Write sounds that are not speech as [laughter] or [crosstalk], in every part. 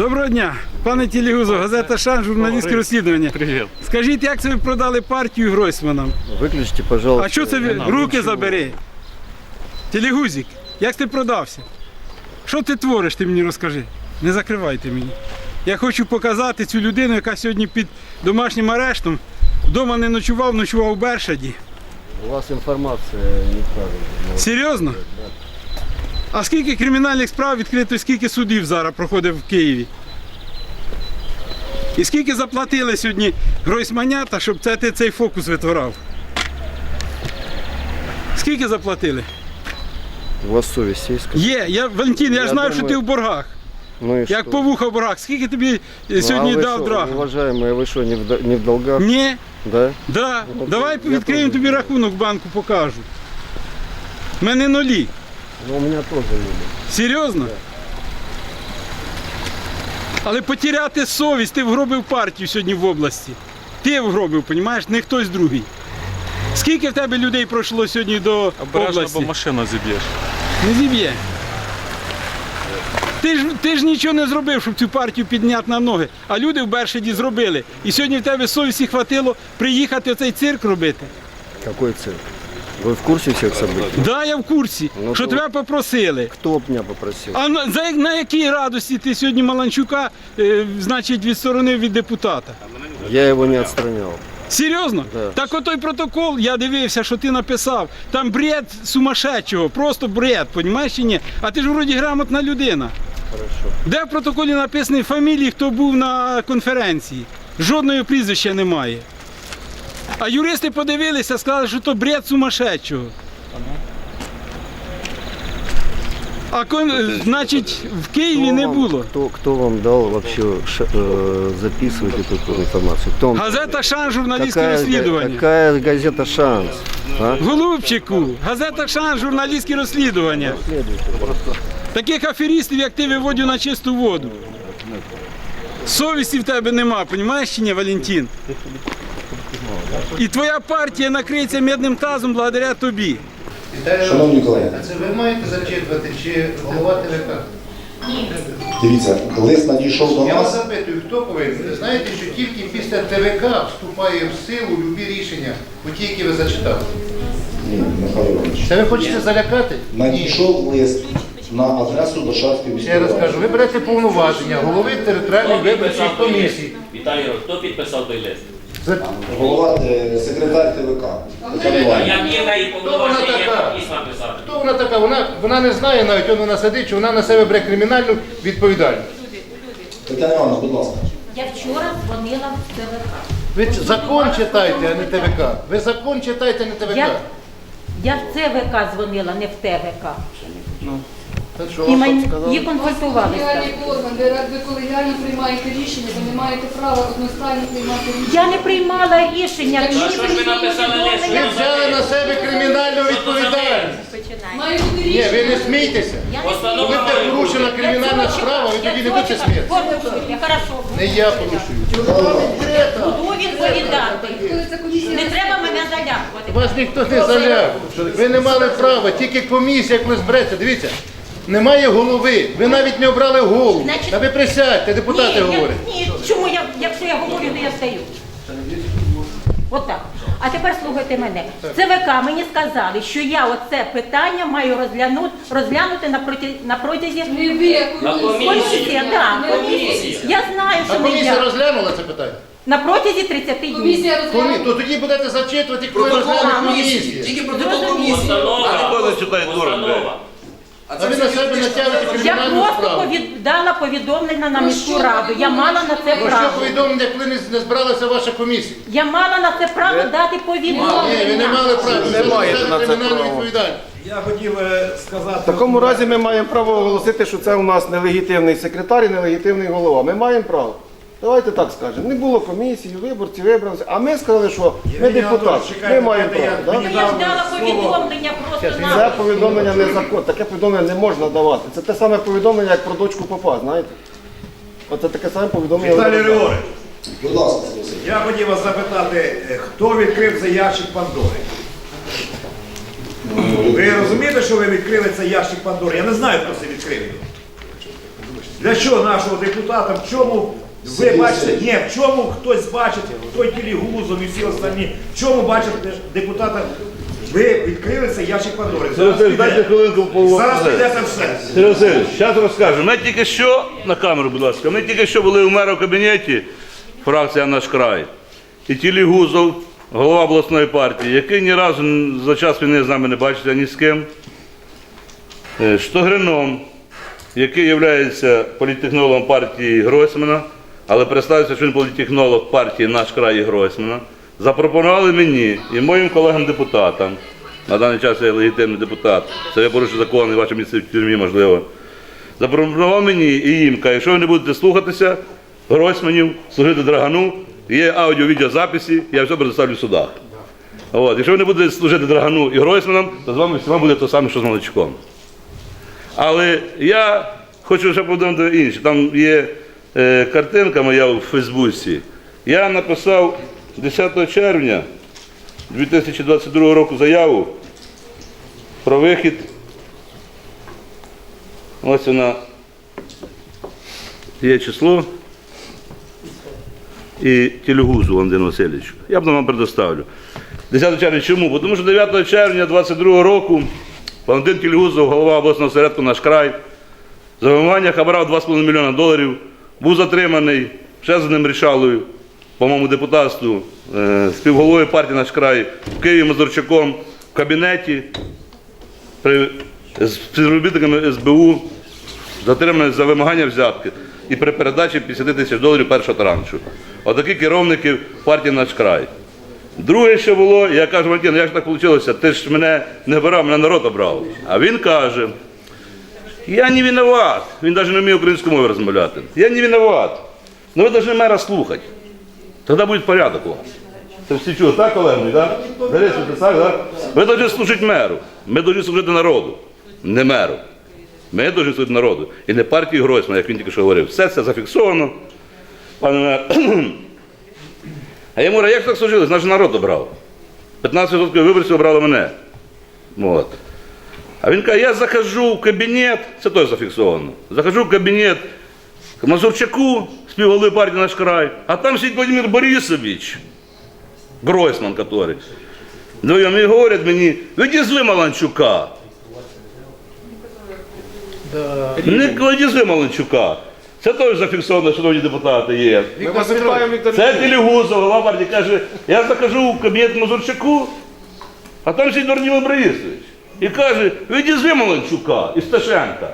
Доброго дня, пане Тілігузо, газета Шан, журналістське розслідування. Привіт. Скажіть, як це ви продали партію Гройсманам? Выключите, пожалуйста. А що це ви? Руки нічого. забери. Тілігузик, як ти продався? Що ти твориш, ти мені розкажи. Не закривайте мені. Я хочу показати цю людину, яка сьогодні під домашнім арештом. Вдома не ночував, ночував у Бершаді. У вас информация неправильная. Серйозно? А скільки кримінальних справ відкрито, скільки судів зараз проходить в Києві? І скільки заплатили сьогодні гройсманята, щоб це ти цей фокус витворав? Скільки заплатили? У вас совесть есть? скажите? Є, я, Валентин, я, Я ж знаю, що думаю- ти в боргах. Ну и Як что? повуха в боргах. Скільки тобі е, Ну, сьогодні а вы дав что, драга? Уважаемые, вы что, не в, до- не в долгах? Ні, Да? да. Ну, Давай я відкриємо теж. тобі рахунок в банку, покажу. У мене нулі. Ну, у меня тоже люди. Серйозно? Але потеряти совість, ти вгробив партію сьогодні в області. Ти вгробив, розумієш, не хтось другий. Скільки в тебе людей пройшло сьогодні до Обережно, області? бо машину зіб'єш. Не зіб'є. Ти ж, ти ж нічого не зробив, щоб цю партію підняти на ноги. А люди в Бершаді зробили. І сьогодні в тебе совісті хватило приїхати оцей цирк робити. Какой цирк? Вы в курсе всех событий? Да, я в курсі, Ну, що то- тебе попросили. Кто б меня попросил? А на, за, на якій радості ти сьогодні Маланчука, е, значить, відсторонив від депутата? Я его не отстранял. Серйозно? Да. Так отой протокол, я дивився, що ти написав. Там бред сумасшедшого, просто бред, понімаєш чи ні? А ти ж вроді грамотна людина. Хорошо. Де в протоколі написані фамілії, хто був на конференції? Жодного прізвища немає. А юристи подивилися, сказали, що то бред сумасшедшого. А кон, значить, в Києві не вам- було. Кто, кто вам дал вообще ш- э, записывать эту, эту информацию? Кто вам... Газета Шан, журналістське какая, розслідування. какая газета «Шанс»? А? Голубчику, газета Шан, журналістське розслідування. Следуйте, просто. Таких аферістів, як ти, виводю на чисту воду. Совісті в тебе нема, понімаєш чи ні, Валентин? І твоя партія накриється медним тазом благодаря тобі. Шановні колеги, А це ви маєте зачитувати чи голова ТВК? дивіться, лист надійшов до Я вас нас. запитую, хто повинен? Ви знаєте, що тільки після ТВК вступає в силу любі рішення, оті, які ви зачитали. Ні, Михайло Іванович. Це ви хочете залякати? Надійшов лист на адресу до Шарської міської Ще раз кажу, ви берете повноваження голови територіальної виборчої комісії. Віталій, хто підписав той лист? Голова, е, секретар ТВК. Є вона повноваження, є така? письма? Хто вона така? Вона, вона не знає навіть, от вона сидить, що вона на себе бере кримінальну відповідальність. Тетяна Івановна, будь ласка. Я вчора дзвонила в ТВК. Ви ч- закон читайте, а не ТВК. Ви закон читайте, а не ТВК. Я, я в ЦВК дзвонила, не в ТВК. І і консультувалися. Орган, де ви колегіально приймаєте рішення, ви не маєте права одностайно приймати рішення. Я не приймала рішення. Мені що ж ви прийшло написали лист? Ви повідомлення. взяли на себе кримінальну відповідальність. Має бути Ні, ви не смійтеся. Не Постанова Коли буде має порушена кримінальна справа, ви тоді не будете сміятися. Хорошо. Не я порушую. Буду відповідати. Коли ця комісія Не треба мене залякувати. Вас ніхто не заляв. Ви не мали права, тільки комісія, коли збереться. Дивіться, немає голови. Ви навіть не обрали голову. Значить- Та ви присядьте, депутати ні, я- говорять. ні, чому я, якщо я говорю, то я стою. Отак. А тепер слухайте мене. ЦВК мені сказали, що я оце питання маю розглянути, розглянути на, проті, на протязі На комісія. комісії. Да, комісія. Я знаю, А що не комісія я. розглянула це питання? На протязі 30 днів. Комісія Комі... розглянула. То тоді будете зачитувати, коли розгляне комісія. Тільки протокол комісії. Постанова. Постанова. А ви на себе натягуєте Я кримінальну просто справу. повід... дала повідомлення на міську раду. Я мала на це Про що право. повідомлення, коли не, не збиралася ваша комісія? Я мала на це право дати Ні, повідомлення. ви не мали права. Ви маєте на це кримінальну право. відповідальність. Я хотів е, сказати. В такому разі ми маємо право оголосити, що це у нас нелегітимний секретар і нелегітимний голова. Ми маємо право. Давайте так скажемо. Не було комісії, виборці вибралися, а ми сказали, що ми депутати, ми маємо право. я- да? Ну, я ж повідомлення просто Це на повідомлення незаконне, таке повідомлення не можна давати. Це те саме повідомлення, як про дочку попа, знаєте? Оце таке саме повідомлення. Віталій не. Григорович, Будь ласка, Сергій Васильович. я хотів вас запитати, е, хто відкрив цей ящик Пандори? Ви розумієте, що ви відкрили цей ящик Пандори? Я не знаю, хто це відкрив. його. Для чого нашого депутата? В чому ви бачите? Ні, в чому хтось бачить, той Тілігузов і всі останні, в чому бачите депутата? Ви відкрили цей ящик Пандори. Зараз Дайте піде, хвилинку зараз по піде це все. Сергій Васильович, зараз розкажу. Ми тільки що, на камеру, будь ласка, ми тільки що були у мера в кабінеті, фракція «Наш край», і Тілі Гузов, голова обласної партії, який ні разу за час війни з нами не бачиться ні з ким, Е, Штогрином, який є політтехнологом партії Гройсмана, але представився, що він політтехнолог партії «Наш край» і Гройсмана, запропонували мені і моїм колегам-депутатам, на даний час я легітимний депутат, це я порушую закон і ваше місце в тюрмі, можливо. Запропонував мені і їм, каже, якщо ви не будете слухатися Гройсманів, служити Драгану, є аудіо-відеозаписи, я все предоставлю в судах. От. Якщо ви не будете служити Драгану і Гройсманам, то з вами всіма буде те саме, що з Молодчуком. Але я хочу ще подумати інше. Там є картинка моя у Фейсбуці. Я написав 10 червня 2022 року заяву про вихід. Ось вона є число і Телегузу Валентин Васильович. Я вам предоставлю. 10 червня чому? Бо Тому що 9 червня 22 року Валентин Телегузов, голова обласного середку наш край, за вимагання хабара в 2,5 мільйона доларів, був затриманий ще з одним рішалою, по-моєму, депутатству, е, співголовою партії наш край в Києві Мазурчаком в кабінеті при, з співробітниками СБУ, затриманий за вимагання взятки і при передачі 50 тисяч доларів першого траншу. Отакі керівники партії наш край. Друге, що було, я кажу, Валентин, як так вийшло? Ти ж мене не обирав, мене народ обрав. А він каже, я не виноват. Він навіть не вміє українською мовою розмовляти. Я не виноват. Ну ви повинні мера слухати. Тоді буде порядок у вас. Це всі чули, так, Олег, так? Так, так? Ви повинні служити меру. Ми повинні служити народу, не меру. Ми повинні служити народу. І не партії Гройсмана, як він тільки що говорив. Все це зафіксовано. Пане. [clears throat] А я говорю, як так служилось? Наш народ обрав. 15% виборців обрали мене. От. А він каже, я захожу в кабінет, це теж зафіксовано. Захожу в кабінет к Мазурчаку, співголови партії наш край, а там сидить Владимир Борисович, Гройсман, который. Вдвоєм і говорять мені, відізви Маланчука. Не відізви Маланчука. Це теж зафіксовано, шановні депутати, є. Ми вас вітаємо, Віктор Це. Телегузов, голова партії, каже, я захожу в кабінет Мазурчаку, а там сидить Владимир Борисович. І каже, відізви Маланчука і Сташенка.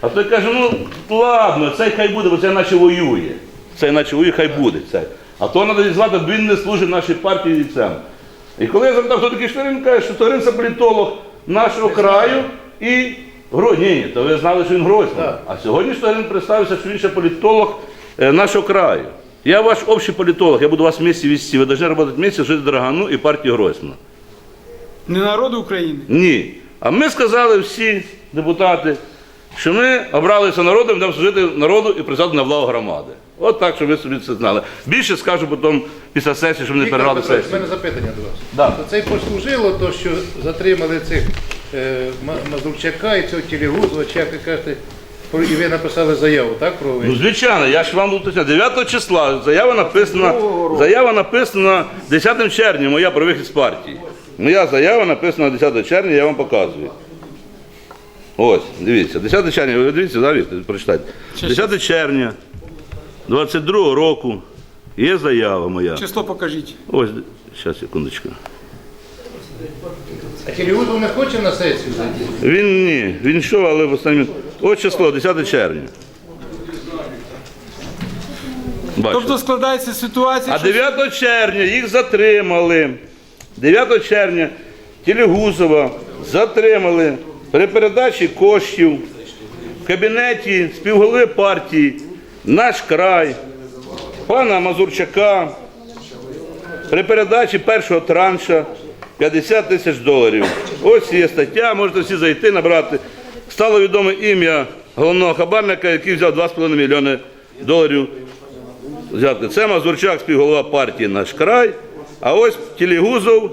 А той каже, ну ладно, цей хай буде, бо це наче воює. Цей наче воює, хай буде. Цей. А то треба відзвати, бо він не служить нашій партії і цим. І коли я запитав, хто такий Штарин, він каже, що Штарин це політолог нашого краю і Гро... Ні, ні, то ви знали, що він Гройсман. А сьогодні Штарин представився, що він ще політолог е, нашого краю. Я ваш общий політолог, я буду вас вместе вести. Ви повинні працювати вместе, жити Драгану і партії Гройсмана. Не народу України. Ні. А ми сказали всі депутати, що ми обралися народом, будемо служити народу і працювати на владу громади. От так, щоб ви собі це знали. Більше скажу потім після сесії, щоб не Віктор переграли Петрович, в сесію. мене запитання до вас. Да. Це й послужило, то, що затримали цих е, Мазурчака і цього Телегузова, чи як ви кажете, про- і ви написали заяву, так, про Ну, звичайно, я ж вам уточняю. 9 числа заява написана, заява написана 10 червня, моя про вихід з партії. Моя заява написана 10 червня, я вам показую. Ось, дивіться, 10 червня, ви дивіться, да, Віктор, прочитайте. 10 червня 22 року є заява моя. Число покажіть. Ось, зараз, секундочку. А Телегузов не хоче на сесію зайти? Він ні, він йшов, але в останньому. Ось число, 10 червня. Бачите. Тобто складається ситуація, А що 9 червня їх затримали. 9 червня Телегузова затримали при передачі коштів в кабінеті співголови партії Наш край, пана Мазурчака, при передачі першого транша 50 тисяч доларів. Ось є стаття, можете всі зайти, набрати. Стало відоме ім'я головного хабарника, який взяв 2,5 мільйони доларів. Це Мазурчак, співголова партії Наш край. А ось Тілігузов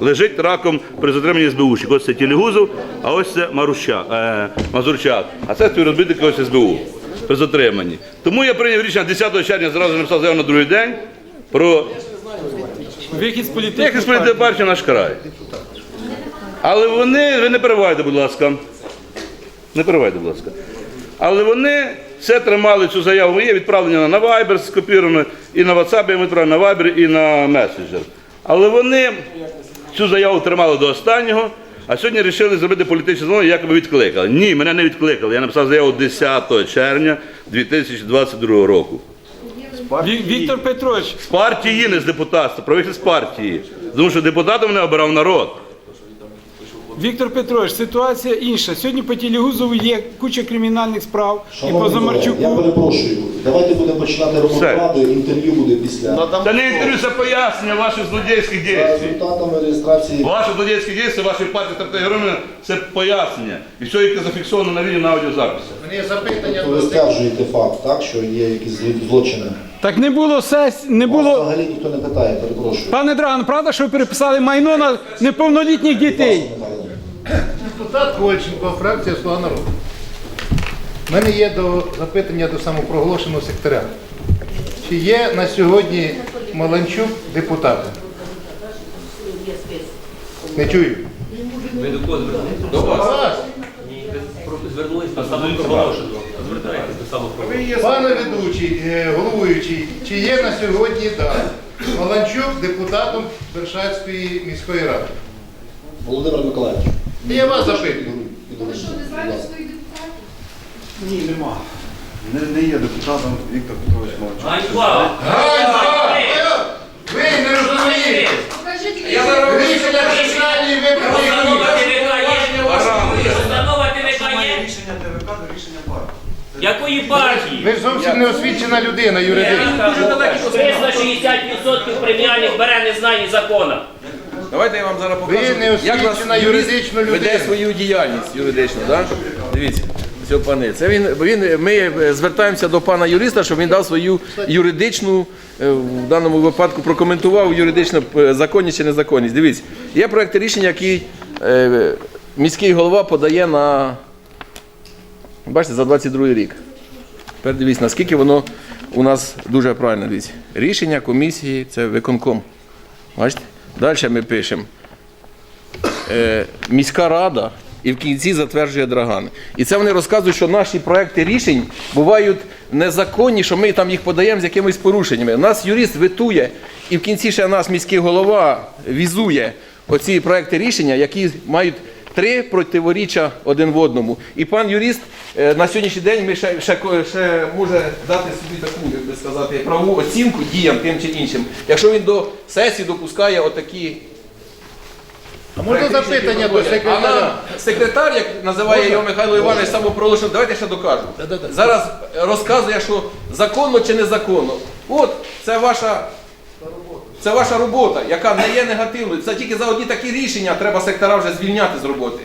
лежить раком при затриманні СБУшник. Ось це Тілігузов, а ось це Маруща, е, Мазурчак. А це співробітники ось СБУ. при затриманні. Тому я прийняв рішення 10 червня зразу написав заяву на другий день про Вихід з політичної як сприйняти партію наш край. Але вони, ви не перебивайте, будь ласка. Не перебивайте, будь ласка. Але вони все тримали цю заяву. Є відправлення на Viber скопіровано, і на WhatsApp я відправив, на Viber, і на Messenger. Але вони цю заяву тримали до останнього, а сьогодні вирішили зробити політичне зло, якоби відкликали. Ні, мене не відкликали. Я написав заяву 10 червня 2022 року. Віктор Петрович, З партії, не з депутатства, про з партії. Тому що депутатом мене обирав народ. Віктор Петрович, ситуація інша. Сьогодні по Тілігузову є куча кримінальних справ і по колеги, я Замарчуку. перепрошую. Давайте будемо починати роботу Все. інтерв'ю буде після. Це не інтерв'ю, це пояснення ваших злодійських За дій. результатами реєстрації Ваші злодійські дії, вашої партії стратегії громадян це пояснення. І все, яке зафіксовано на відео на аудіозаписі. Є запитання то ви до стверджуєте факт, так, що є якісь зло- злочини. Так не було сесії, не Вас було. взагалі ніхто не питає, перепрошую. Пане Драган, правда, що ви переписали майно на неповнолітніх дітей? Михайло. Депутат Кольченко, фракція Слуга народу. У мене є до запитання до самопроголошеного секретаря. Чи є на сьогодні Маланчук депутатом? Не чую. Ви до кого звернулися? До вас. Ні, ви звернулись до самопроголошеного. Звертайтесь до самопроголошеного. Пане ведучий, е, головуючий, чи є на сьогодні да, Маланчук депутатом Бершацької міської ради? Володимир Миколаївич. Я вас запитую. Ви що, не знаєте своїх депутатів? Ні, нема. Не, не є депутатом Віктор Петрович Маланчук. Ганьба! Ви не розумієте. Покажіть Рішення. ТВК є. ТВК є. рішення ТВК до рішення партії. Якої партії? Ви ж зовсім не освічена людина, юридична. 360% преміальних бере незнання закону. Давайте я вам зараз покажу, Ви не як освічена юрист юридична веде людина. свою діяльність юридичну. Да? Дивіться, все, пане. Це він, він, ми звертаємося до пана юриста, щоб він дав свою юридичну, е, в даному випадку прокоментував юридичну е, законність чи незаконність. Дивіться, є проект рішення, який е, міський голова подає на, бачите, за 22 рік. Тепер дивіться, наскільки воно у нас дуже правильно. Дивіться. Рішення комісії це виконком. Бачите? Далі ми пишемо. Е, міська рада і в кінці затверджує Драган. І це вони розказують, що наші проекти рішень бувають незаконні, що ми там їх подаємо з якимись порушеннями. Нас юрист витує, і в кінці ще нас міський голова візує оці проекти рішення, які мають три противоріччя один в одному. І пан юрист е, на сьогоднішній день ми ще, ще, ще може дати собі таку, як би сказати, правову оцінку діям тим чи іншим, якщо він до сесії допускає отакі А можна запитання до А нам секретар, як називає його Михайло Іванович, самопроголошений, давайте ще докажу. Да-да-да. Зараз розказує, що законно чи незаконно. От це ваша. Це ваша робота, яка не є негативною. Це тільки за одні такі рішення треба сектора вже звільняти з роботи,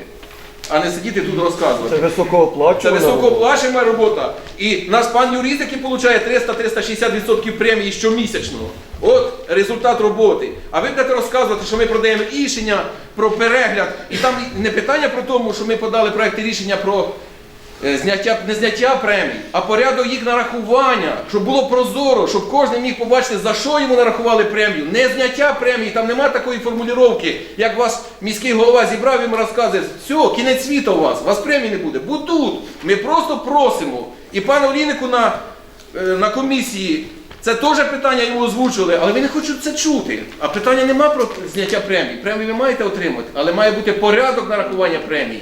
а не сидіти тут розказувати. Це високооплачувана. високооплачувана робота. І наш пан юрист, який отримує 300-360% премії щомісячно. От результат роботи. А ви будете розказувати, що ми продаємо рішення про перегляд. І там не питання про тому, що ми подали проекти рішення про зняття, не зняття премій, а порядок їх нарахування, щоб було прозоро, щоб кожен міг побачити, за що йому нарахували премію. Не зняття премії, там немає такої формулювання, як вас міський голова зібрав і розказує, все, кінець світу у вас, у вас премії не буде. Бо тут ми просто просимо. І пану Олійнику на, е, на комісії це теж питання йому озвучували, але ви не хочуть це чути. А питання нема про зняття премій. Премії ви маєте отримати, але має бути порядок нарахування премій.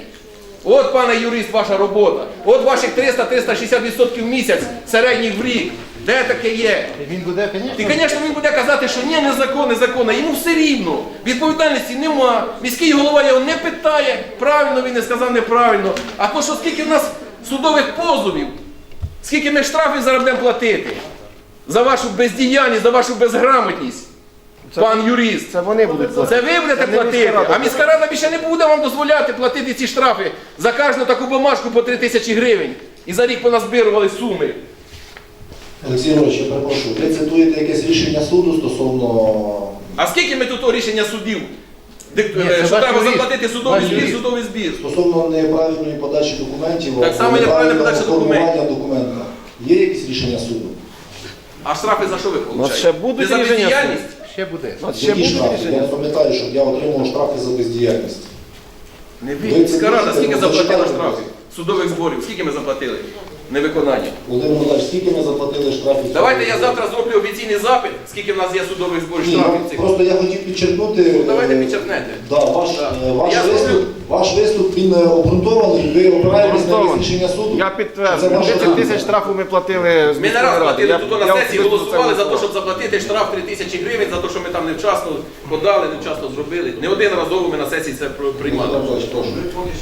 От, пане юрист, ваша робота. От ваших 300-360% в місяць середніх в рік. Де таке є? Він буде, І, звісно. він буде казати, що ні, незаконно, незаконно. Йому все рівно. Відповідальності нема. Міський голова його не питає, правильно він не сказав неправильно. А то, що скільки в нас судових позовів, скільки ми штрафів зараз будемо платити за вашу бездіяльність, за вашу безграмотність. Пан юрист. Це вони будуть платити. Це ви будете Це не міська платити, рада. а міська рада більше не буде вам дозволяти платити ці штрафи за кожну таку бумажку по 3 тисячі гривень. І за рік поназбирували суми. Олексій Ігорович, я перепрошую. Ви цитуєте якесь рішення суду стосовно А скільки ми тут рішення судів? Дик- Ні, е, що ваш треба юрист. заплатити судовий Ваш збір, юрист. судовий збір. стосовно неправильної подачі документів, Так само неправильна подача формування документів. документа. Є якісь рішення суду? А штрафи за що ви получаєте? ще будуть рішення бездіяльність? Ще буде. У ще Які будуть штрафи? Я рішення. пам'ятаю, щоб я отримав штрафи за бездіяльність. Не Ви це Міська рада, можете скільки заплатила зачитати? штрафів? Судових зборів, скільки ми заплатили? Невиконання. Володимир Миколаївич, скільки ми заплатили штрафів? Давайте я завтра зроблю офіційний запит, скільки в нас є судових зборів Ні, штрафів ну, цих. просто я хотів підчеркнути. Ну, давайте е, підчеркнете. Да, ваш, Да. е, ваш, Я виступ, зроблю- ваш виступ він е, обґрунтований, ви опираєтесь на рішення суду. Я Це підтверджую. ваша 30 думка. тисяч штрафу ми платили з Ми не міської раз ради. платили Я- тут на сесії, особисто голосували це за те, щоб заплатити штраф 3 тисячі гривень, за те, що ми там невчасно подали, невчасно зробили. Не один разово ми на сесії це про- Володимир приймали. Миколаївич, прошу.